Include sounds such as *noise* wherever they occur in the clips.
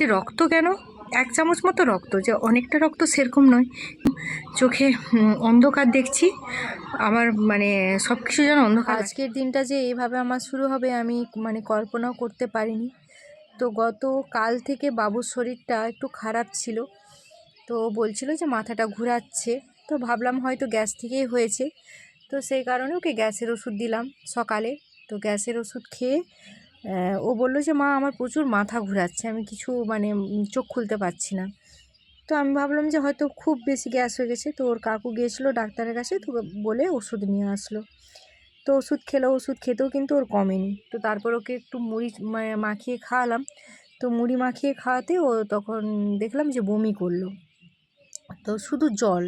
যে রক্ত কেন? এক চামচ মতো রক্ত, যে অনেকটা রক্ত সেরকম নয়। চোখে অন্ধকার দেখছি। আমার মানে সব কিছু যেন অন্ধকার। আজকের দিনটা যে এইভাবে আমার শুরু হবে, আমি মানে কল্পনাও করতে পারিনি। তো গত কাল থেকে বাবুর শরীরটা একটু খারাপ ছিল। তো বলছিল যে মাথাটা ঘোরাচ্ছে। তো ভাবলাম হয়তো গ্যাস থেকেই হয়েছে। তো সেই কারণে ওকে গ্যাসের ওষুধ দিলাম সকালে। তো গ্যাসের ওষুধ খেয়ে ও বলল যে, মা, আমার প্রচুর মাথা ঘোরাচ্ছে, আমি কিছু মানে চোখ খুলতে পারছি না। তো আমি ভাবলাম যে, হয়তো খুব বেশি গ্যাস হয়ে গেছে। তো ওর কাকু গিয়েছিল ডাক্তারের কাছে, তো বলে ওষুধ নিয়ে আসলো। তো ওষুধ খেলো, ওষুধ খেতেও কিন্তু ওর কমেনি। তো তারপর ওকে একটু মুড়ি মাখিয়ে খাওয়ালাম। তো মুড়ি মাখিয়ে খাওয়াতে ও তখন দেখলাম যে, বমি করল। তো শুধু জল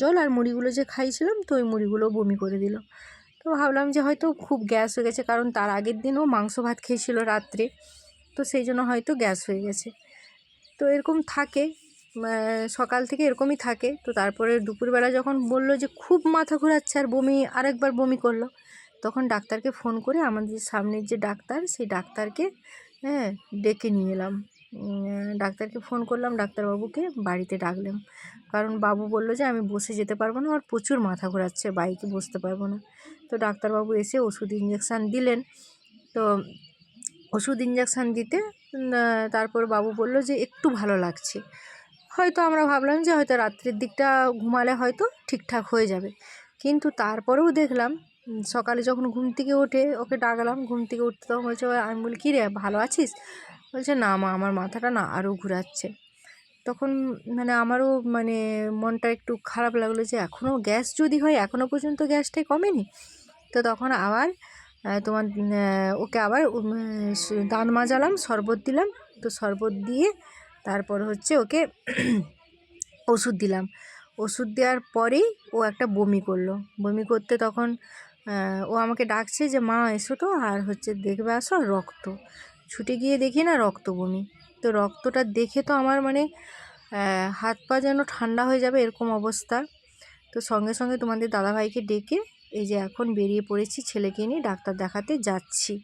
জল আর মুড়িগুলো যে খাইছিলাম, তো ওই মুড়িগুলো বমি করে দিল। তো ভাবলাম যে হয়তো খুব গ্যাস হয়ে গেছে, কারণ তার আগের দিনও মাংস ভাত খেয়েছিল রাত্রে। তো সেই জন্য হয়তো গ্যাস হয়ে গেছে। তো এরকম থাকে সকাল থেকে এরকমই থাকে। তো তারপরে দুপুরবেলা যখন বলল যে খুব মাথা ঘোরাচ্ছে আর বমি, আরেকবার বমি করল, তখন ডাক্তারকে ফোন করে আমাদের সামনের যে ডাক্তার, সেই ডাক্তারকে হ্যাঁ ডেকে নিয়ে এলাম। ডাক্তারকে ফোন করলাম, ডাক্তারবাবুকে বাড়িতে ডাকলাম। কারণ বাবু বলল যে আমি বসে যেতে পারব না আর প্রচুর মাথা ঘোরাচ্ছে, বাইকে বসতে পারব না। তো ডাক্তারবাবু এসে ওষুধ ইঞ্জেকশান দিলেন। তো ওষুধ ইঞ্জেকশান দিতে তারপর বাবু বলল যে একটু ভালো লাগছে। হয়তো আমরা ভাবলাম যে হয়তো রাত্রের দিকটা ঘুমালে হয়তো ঠিকঠাক হয়ে যাবে। কিন্তু তারপরেও দেখলাম সকালে যখন ঘুম থেকে ওঠে, ওকে ডাকলাম, ঘুম থেকে উঠতে তখন বলছে আমি বলি কী রে ভালো আছিস? বলছে, না মা, আমার মাথাটা না আরও ঘোরাচ্ছে। তখন মানে আমারও মানে মনটা একটু খারাপ লাগল যে এখনও গ্যাস যদি হয় এখনও পর্যন্ত গ্যাসটাই কমেনি। তো তখন আবার তোমার ওকে আবার দাঁত মাজালাম, শরবত দিলাম। তো শরবত দিয়ে তারপর হচ্ছে ওকে *clears throat* ওষুধ দিলাম। ওষুধ দেওয়ার পরেই ও একটা বমি করল। বমি করতে তখন ও আমাকে ডাকছে যে, মা, এসো তো, আর হচ্ছে দেখবে আসো, রক্ত। ছুটে গিয়ে দেখি না রক্ত বমি। তো রক্তটা দেখে তো আমার মানে হাত পা যেন ঠান্ডা হয়ে যাবে এরকম অবস্থা। তো সঙ্গে সঙ্গে তোমাদের দাদাভাইকে ডেকে এই যে এখন বেরিয়ে পড়েছি ছেলেকে নিয়ে ডাক্তার দেখাতে যাচ্ছি।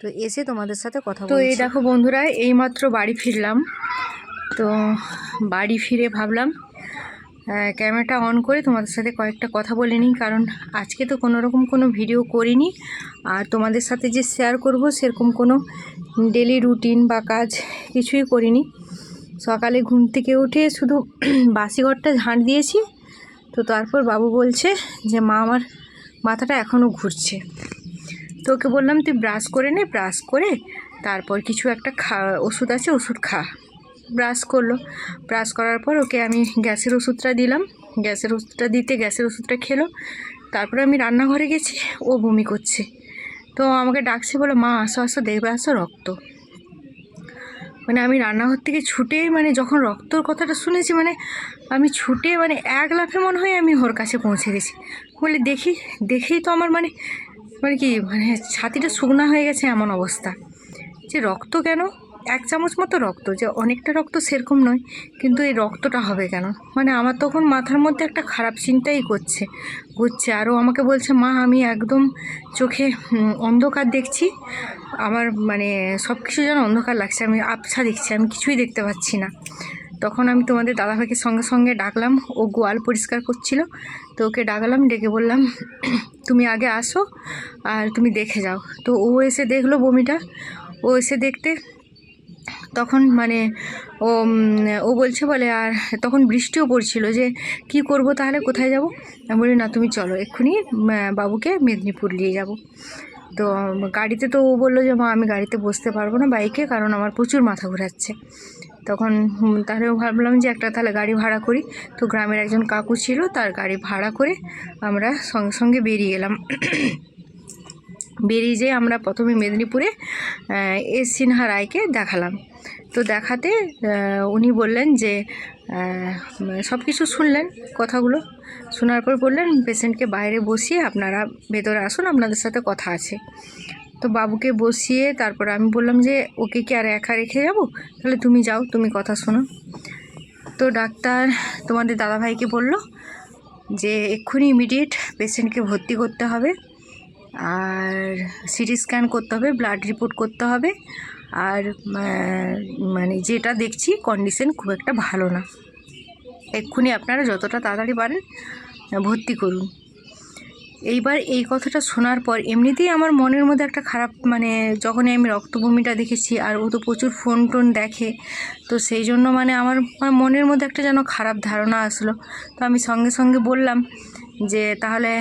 তো এসে তোমাদের সাথে কথা তো এই দেখো বন্ধুরা এইমাত্র বাড়ি ফিরলাম। তো বাড়ি ফিরে ভাবলাম ক্যামেরাটা অন করে তোমাদের সাথে কয়েকটা কথা বলে নিই কারণ আজকে তো কোনো রকম কোনো ভিডিও করিনি। আর তোমাদের সাথে যে শেয়ার করব সেরকম কোনো ডেলি রুটিন বা কাজ কিছুই করিনি। সকালে ঘুম থেকে উঠে শুধু *clears throat* বাসি ঘরটা ঝাঁট দিয়েছি। তো তারপর বাবু বলছে যে মা আমার মাথাটা এখনও ঘুরছে। তো ওকে বললাম তুই ব্রাশ করে নে ব্রাশ করে তারপর কিছু একটা খা, ওষুধ আছে, ওষুধ খা। ব্রাশ করল। ব্রাশ করার পর ওকে আমি গ্যাসের ওষুধটা দিলাম। গ্যাসের ওষুধটা দিতে গ্যাসের ওষুধটা খেলো। তারপরে আমি রান্নাঘরে গেছি, ও বমি করছে। তো আমাকে ডাকছে বলে, মা, আসো আসো দেখবে আসো রক্ত। মানে আমি রান্নাঘর থেকে ছুটে মানে যখন রক্তর কথাটা শুনেছি মানে আমি ছুটে মানে এক লাফে মনে হয় আমি ওর কাছে পৌঁছে গেছি। বলে, দেখি, দেখেই তো আমার মানে মানে কি মানে ছাতিটা শুকনা হয়ে গেছে এমন অবস্থা। যে রক্ত কেন? এক চামচ মতো রক্ত, যে অনেকটা রক্ত সেরকম নয়, কিন্তু এই রক্তটা হবে কেন? মানে আমার তখন মাথার মধ্যে একটা খারাপ চিন্তাই করছে ঘুরছে আরও আমাকে বলছে, মা, আমি একদম চোখে অন্ধকার দেখছি আমার মানে সব কিছু যেন অন্ধকার লাগছে, আমি আবছা দেখছি, আমি কিছুই দেখতে পাচ্ছি না। তখন আমি তোমাদের দাদাভাইকে সঙ্গে সঙ্গে ডাকলাম, ও গোয়াল পরিষ্কার করছিল, তো ওকে ডাকলাম, ডেকে বললাম, তুমি আগে আসো আর তুমি দেখে যাও। তো ও এসে দেখল বমিটা, ও এসে দেখতে, তখন মানে ও ও বলছে বলে, আর তখন বৃষ্টিও পড়ছিল যে কি করব তাহলে, কোথায় যাব? আমি বলি, না, তুমি চলো, এক্ষুনি বাবুকে মেদিনীপুর নিয়ে যাব। তো, গাড়িতে তো ও বলল যে, মা, আমি গাড়িতে বসতে পারব না বাইকে, কারণ আমার প্রচুর মাথা ঘোরাচ্ছে। তখন তাহলে ভাবলাম যে, একটা তাহলে গাড়ি ভাড়া করি। তো গ্রামের একজন কাকু ছিল, তার গাড়ি ভাড়া করে আমরা সঙ্গে সঙ্গে বেরিয়ে এলাম। বেরিয়ে যেয়ে আমরা প্রথমে মেদিনীপুরে এস সিনহা রায়কে দেখালাম। তো দেখাতে উনি বললেন যে সব কিছু শুনলেন, কথাগুলো। শোনার পর বললেন পেশেন্টকে বাইরে বসিয়ে আপনারা ভেতরে আসুন, আপনাদের সাথে কথা আছে। তো বাবুকে বসিয়ে তারপর আমি বললাম যে, ওকে কি আর একা রেখে যাব? তাহলে তুমি যাও, তুমি কথা শোনো। তো ডাক্তার তোমাদের দাদাভাইকে বলল যে, এক্ষুনি ইমিডিয়েট পেশেন্টকে ভর্তি করতে হবে আর সিটি স্ক্যান করতে হবে ব্লাড রিপোর্ট করতে হবে। আর মানে যেটা দেখছি কন্ডিশন খুব একটা ভালো না। এক্ষুনি আপনারা যতটা তাড়াতাড়ি পারেন, ভর্তি করুন। এইবার এই কথাটা শোনার পর এমনিতেই আমার মনের মধ্যে একটা খারাপ মানে যখনই আমি রক্তভূমিটা দেখেছি আর ও তো প্রচুর ফোন টোন দেখে, তো সেই জন্য মানে আমার আমার মনের মধ্যে একটা যেন খারাপ ধারণা আসলো। তো আমি সঙ্গে সঙ্গে বললাম যে তাহলে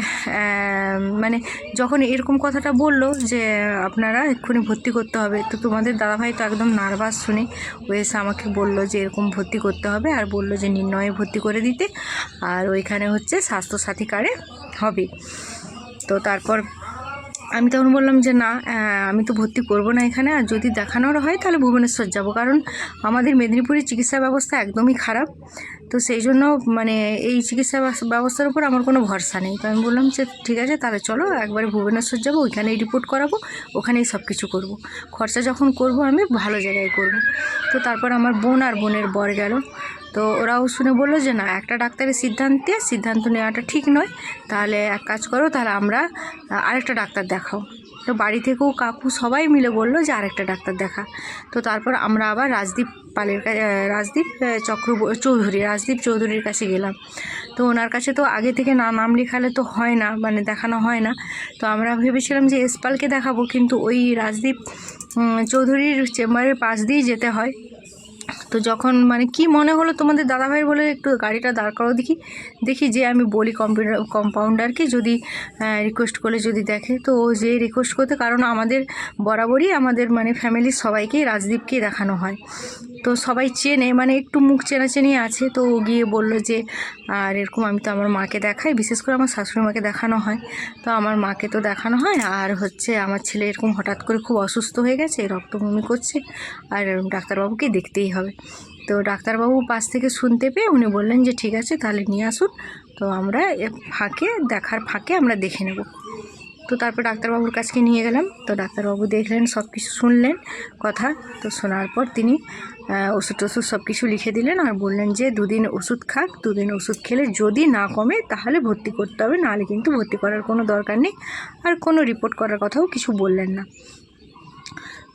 মানে যখন এরকম কথাটা বলল যে আপনারা এক্ষুনি ভর্তি করতে হবে, তো তোমাদের দাদাভাই তো একদম নার্ভাস শুনে ও এসে আমাকে বলল যে এরকম ভর্তি করতে হবে আর বলল যে নির্ণয়ে ভর্তি করে দিতে আর ওইখানে হচ্ছে স্বাস্থ্যসাথী কার্ডে হবে। তো তারপর আমি তখন বললাম যে না আমি তো ভর্তি করব না এখানে আর যদি দেখানোর হয় তাহলে ভুবনেশ্বর যাব। কারণ আমাদের মেদিনীপুরের চিকিৎসা ব্যবস্থা একদমই খারাপ। তো সেই জন্য মানে এই চিকিৎসা ব্যবস্থার উপর আমার কোনো ভরসা নেই। তো আমি বললাম যে ঠিক আছে, তাহলে চলো একবারে ভুবনেশ্বর যাব, ওইখানেই রিপোর্ট করাবো, ওখানেই সব কিছু করব। খরচা যখন করব আমি ভালো জায়গায় করব। তো তারপর আমার বোন আর বোনের বর গেল। তো ওরাও শুনে বলল যে, না, একটা ডাক্তারের সিদ্ধান্তে সিদ্ধান্ত নেওয়াটা ঠিক নয়। তাহলে এক কাজ করো, তাহলে আমরা আরেকটা ডাক্তার দেখাও। তো বাড়ি থেকেও কাকু সবাই মিলে বলল যে আরেকটা ডাক্তার দেখা। তো তারপর আমরা আবার রাজদীপ পালের রাজদীপ চক্র চৌধুরী, রাজদীপ চৌধুরীর কাছে গেলাম। তো ওনার কাছে তো আগে থেকে না, নাম লেখালে তো হয় না মানে দেখানো হয় না। তো আমরা ভেবেছিলাম যে এসপালকে দেখাবো, কিন্তু ওই রাজদীপ চৌধুরীর চেম্বারের পাশ দিয়েই যেতে হয়। তো যখন মানে কি মনে হলো তোমাদের দাদাভাই বলে একটু গাড়িটা দাঁড় করো দেখি দেখি যে আমি বলি কম্পিউটার কম্পাউন্ডারকে যদি রিকোয়েস্ট করলে যদি দেখে। তো ও যে রিকোয়েস্ট করতে, কারণ আমাদের বরাবরই আমাদের মানে ফ্যামিলির সবাইকেই রাজদীপকেই দেখানো হয়। তো সবাই চেনে মানে একটু মুখ চেনাচেনি আছে, তো ও গিয়ে বলল যে, আর এরকম আমি তো আমার মাকে দেখাই, বিশেষ করে আমার শাশুড়ি মাকে দেখানো হয়। তো আমার মাকে তো দেখানো হয়, আর হচ্ছে আমার ছেলে এরকম হঠাৎ করে খুব অসুস্থ হয়ে গেছে, রক্তবমি করছে, আর ডাক্তারবাবুকে দেখতেই হবে। তো ডাক্তারবাবু পাশ থেকে শুনতে পেয়ে উনি বললেন যে, ঠিক আছে, তাহলে নিয়ে আসুন। তো আমরা ফাঁকে, দেখার ফাঁকে আমরা দেখে নেব। তো তারপর ডাক্তারবাবুর কাছে নিয়ে গেলাম। তো ডাক্তারবাবু দেখলেন, সব কিছু শুনলেন কথা। তো শোনার পর তিনি ওষুধ টষুধ সব কিছু লিখে দিলেন আর বললেন যে, দুদিন ওষুধ খাক, দুদিন ওষুধ খেলে যদি না কমে, তাহলে ভর্তি করতে হবে। নাহলে কিন্তু ভর্তি করার কোনো দরকার নেই। আর কোনো রিপোর্ট করার কথাও কিছু বললেন না।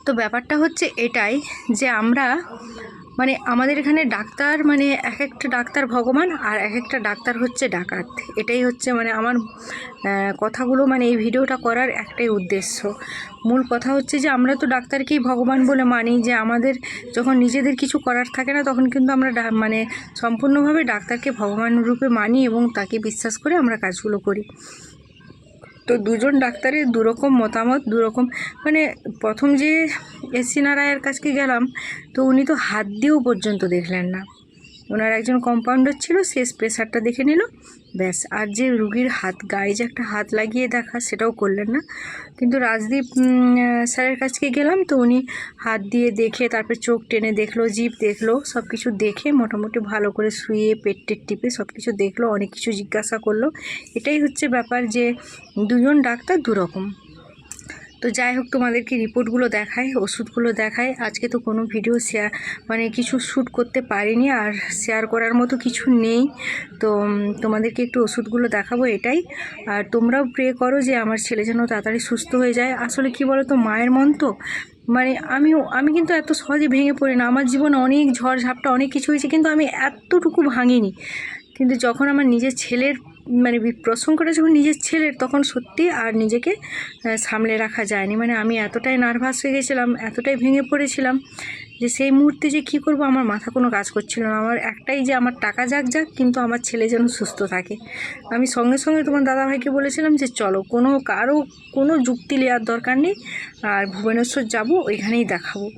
তো ব্যাপারটা হচ্ছে এটাই যে, আমরা মানে আমাদের এখানে ডাক্তার মানে এক একটা ডাক্তার ভগবান আর এক একটা ডাক্তার হচ্ছে ডাকাত। এটাই হচ্ছে মানে আমার কথাগুলো মানে এই ভিডিওটা করার একটাই উদ্দেশ্য। মূল কথা হচ্ছে যে আমরা তো ডাক্তারকেই ভগবান বলে মানি যে আমাদের যখন নিজেদের কিছু করার থাকে না তখন কিন্তু আমরা মানে সম্পূর্ণভাবে ডাক্তারকে ভগবান রূপে মানি এবং তাকে বিশ্বাস করে আমরা কাজগুলো করি। তো দুজন ডাক্তারের দুরকম মতামত, দুরকম মানে প্রথম যে এসি নারায়ের কাছকে গেলাম, তো উনি তো হাত দিয়েও পর্যন্ত দেখলেন না। ওনার একজন কম্পাউন্ডার ছিল, সে প্রেশারটা দেখে নিল ব্যাস, আর যে রুগীর হাত, গায়ে যে একটা হাত লাগিয়ে দেখা, সেটাও করলেন না। কিন্তু রাজদীপ স্যারের কাছকে গেলাম তো উনি হাত দিয়ে দেখে, তারপর চোখ টেনে দেখল, জিভ দেখল সব কিছু দেখে মোটামুটি ভালো করে শুয়ে, পেট টিপে সব কিছু দেখল, অনেক কিছু জিজ্ঞাসা করল। এটাই হচ্ছে ব্যাপার যে দুজন ডাক্তার দুরকম। তো যাই হোক, তোমাদেরকে রিপোর্টগুলো দেখায় ওষুধগুলো দেখায় আজকে তো কোনো ভিডিও শেয়ার মানে কিছু শ্যুট করতে পারিনি আর শেয়ার করার মতো কিছু নেই। তো তোমাদেরকে একটু ওষুধগুলো দেখাবো এটাই। আর তোমরাও প্রে করো যে আমার ছেলে যেন তাড়াতাড়ি সুস্থ হয়ে যায়। আসলে কি বলো তো মায়ের মন তো মানে আমিও, আমি কিন্তু এত সহজে ভেঙে পড়ি না। আমার জীবনে অনেক ঝড় ঝাপটা, অনেক কিছু হয়েছে, কিন্তু আমি এতটুকু ভাঙিনি। কিন্তু যখন আমার নিজের ছেলের মানে বি- প্রসঙ্গটা যখন নিজের ছেলের, তখন সত্যি আর নিজেকে সামলে রাখা যায়নি। মানে আমি এতটাই নার্ভাস হয়ে গেছিলাম, এতটাই ভেঙে পড়েছিলাম যে সেই মুহূর্তে যে কী করব, আমার মাথা কোনো কাজ করছিল না। আমার একটাই যে আমার টাকা যাক যাক, কিন্তু আমার ছেলে যেন সুস্থ থাকে। আমি সঙ্গে সঙ্গে তোমার দাদাভাইকে বলেছিলাম যে, চলো, কোনো কারও, কোনো যুক্তি নেওয়ার দরকার নেই। আর ভুবনেশ্বর যাব, ওইখানেই দেখাবো।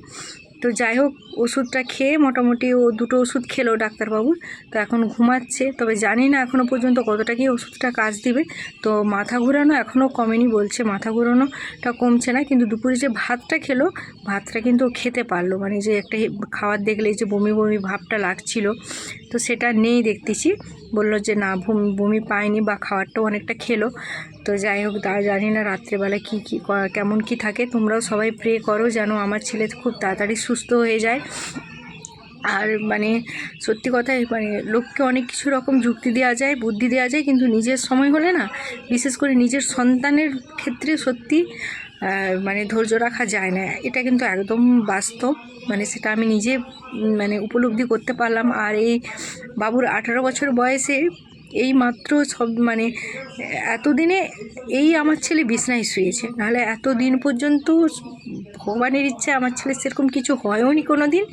তো যাই হোক ওষুধটা খেয়ে মোটামুটি ও দুটো ওষুধ খেলো ডাক্তারবাবু। তো এখন ঘুমাচ্ছে, তবে জানি না এখনও পর্যন্ত কতটা কি ওষুধটা কাজ দিবে। তো মাথা ঘোরানো এখনও কমেনি বলছে, মাথা ঘোরানোটা কমছে না। কিন্তু দুপুরে যে ভাতটা খেলো, ভাতটা কিন্তু খেতে পারল। মানে যে একটা খাবার দেখলে যে বমি বমি ভাবটা লাগছিল। তো সেটা নেই দেখতেছি। বলল যে না, বমি বমি পায়নি বা খাবারটাও অনেকটা খেলো। তো যাই হোক, তা জানি না রাত্রেবেলা কী কী কেমন কি থাকে। তোমরাও সবাই প্রে করো যেন আমার ছেলে খুব তাড়াতাড়ি সুস্থ হয়ে যায়। আর মানে সত্যি কথাই মানে লোককে অনেক কিছু রকম যুক্তি দেওয়া যায়, বুদ্ধি দেওয়া যায়, কিন্তু নিজের সময় হলে না, বিশেষ করে নিজের সন্তানের ক্ষেত্রে সত্যি মানে ধৈর্য রাখা যায় না। এটা কিন্তু একদম বাস্তব। মানে সেটা আমি নিজে মানে উপলব্ধি করতে পারলাম। আর এই বাবুর আঠারো বছর বয়সে এই মাত্র সব মানে এতদিনে এই আমার ছেলে বিছনায় শুয়েছে। নাহলে এত দিন পর্যন্ত ভগবানের ইচ্ছে আমার ছেলে সেরকম কিছু হয়ও নি কোনো দিন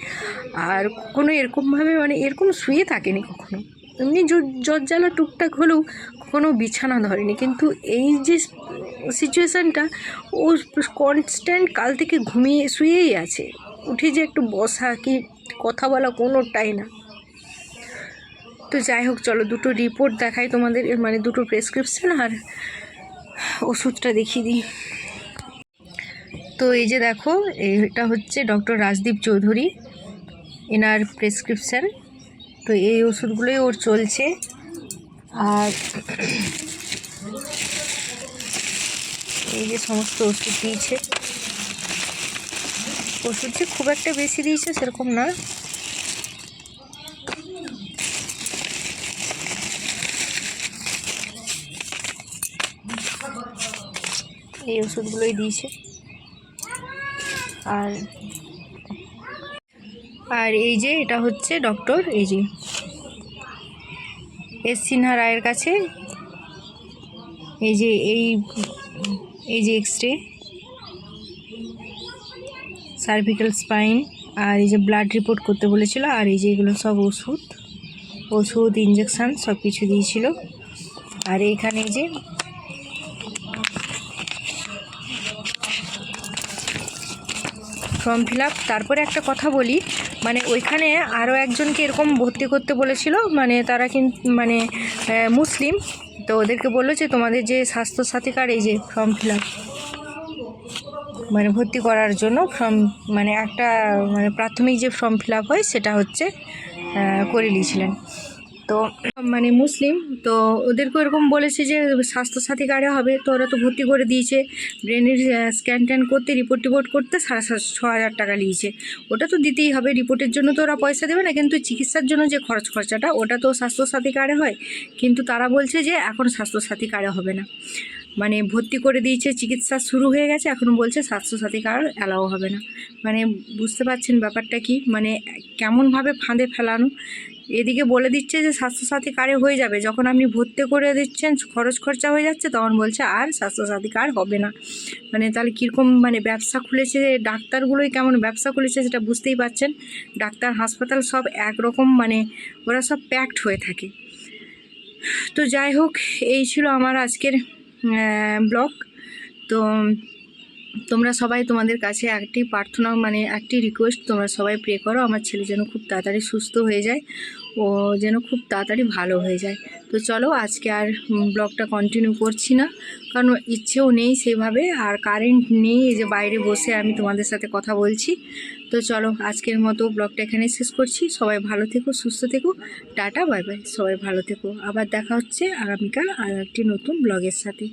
আর কখনো এরকমভাবে মানে এরকম শুয়ে থাকেনি কখনো। এমনি জ্বর জ্বালা টুকটাক হলেও কখনো বিছানা ধরেনি। কিন্তু এই যে সিচুয়েশানটা ও কনস্ট্যান্ট কাল থেকে ঘুমিয়ে শুয়েই আছে। উঠে যে একটু বসা কি কথা বলা কোনোটাই না। তো যাই হোক, চলো দুটো রিপোর্ট দেখাই তোমাদের মানে দুটো প্রেসক্রিপশন আর ওষুধটা দেখিয়ে দিই। তো এই যে দেখো, এটা হচ্ছে ডক্টর রাজদীপ চৌধুরী, এনার প্রেসক্রিপশান। তো এই ওষুধগুলোই ওর চলছে। আর এই যে সমস্ত ওষুধ দিয়েছে। ওষুধ যে খুব একটা বেশি দিয়েছে সেরকম না। এই ওষুধগুলোই দিয়েছে। আর আর এই যে এটা হচ্ছে ডক্টর, এই যে এস সিনহা রায়ের কাছে, এই যে এই এই যে এক্স রে সার্ভিক্যাল স্পাইন আর এই যে ব্লাড রিপোর্ট করতে বলেছিল, আর এই যে এগুলো সব ওষুধ ওষুধ ইঞ্জেকশান সব কিছু দিয়েছিল। আর এখানে যে ফর্ম ফিল আপ তারপরে একটা কথা বলি মানে ওইখানে আরও একজনকে এরকম ভর্তি করতে বলেছিল মানে তারা কিন্তু মানে মুসলিম, তো ওদেরকে বলল যে তোমাদের যে স্বাস্থ্যসাথী কার্ড এই যে ফর্ম ফিল আপ মানে ভর্তি করার জন্য ফর্ম মানে একটা মানে প্রাথমিক যে ফর্ম ফিল আপ হয় সেটা হচ্ছে করে নিয়েছিলেন তো মানে মুসলিম, তো ওদেরকে এরকম বলেছে যে স্বাস্থ্যসাথী কার্ডে হবে, তো ওরা তো ভর্তি করে দিয়েছে। ব্রেনের স্ক্যান ট্যান করতে রিপোর্ট টিপোর্ট করতে সাড়ে সাত, ছ হাজার টাকা নিয়েছে। ওটা তো দিতেই হবে, রিপোর্টের জন্য তো ওরা পয়সা দেবে না, কিন্তু চিকিৎসার জন্য যে খরচ খরচাটা, ওটা তো স্বাস্থ্যসাথী কার্ডে হয়। কিন্তু তারা বলছে যে এখন স্বাস্থ্যসাথী কার্ডে হবে না। মানে ভর্তি করে দিয়েছে, চিকিৎসা শুরু হয়ে গেছে, এখন বলছে স্বাস্থ্যসাথী কার্ড অ্যালাও হবে না। মানে বুঝতে পারছেন ব্যাপারটা কি? মানে কেমনভাবে ফাঁদে ফেলানো এদিকে বলে দিচ্ছে যে স্বাস্থ্যসাথী কার্ডে হয়ে যাবে। যখন আপনি ভর্তি করে দিচ্ছেন, খরচ খরচা হয়ে যাচ্ছে, তখন বলছে আর স্বাস্থ্যসাথী কার্ড হবে না। মানে তাহলে কীরকম মানে ব্যবসা খুলেছে, ডাক্তারগুলোই কেমন ব্যবসা খুলেছে সেটা বুঝতেই পারছেন। ডাক্তার, হাসপাতাল সব একরকম মানে ওরা সব প্যাকড হয়ে থাকে। তো যাই হোক, এই ছিল আমার আজকের ব্লগ তো তোমরা সবাই তোমাদের কাছে একটি প্রার্থনা মানে একটি রিকোয়েস্ট তোমরা সবাই প্রে করো। আমার ছেলে যেন খুব তাড়াতাড়ি সুস্থ হয়ে যায়, ও যেন খুব তাড়াতাড়ি ভালো হয়ে যায়। তো চলো, আজকে আর ব্লগটা কন্টিনিউ করছি না, কারণ ইচ্ছেও নেই সেভাবে, আর কারেন্ট নেই, এই যে বাইরে বসে আমি তোমাদের সাথে কথা বলছি। তো চলো, আজকের মতো ব্লগটা এখানে শেষ করছি। সবাই ভালো থেকো, সুস্থ থেকো। টাটা বাই বাই সবাই ভালো থেকো। আবার দেখা হচ্ছে আগামীকাল আর একটি নতুন ব্লগের সাথে।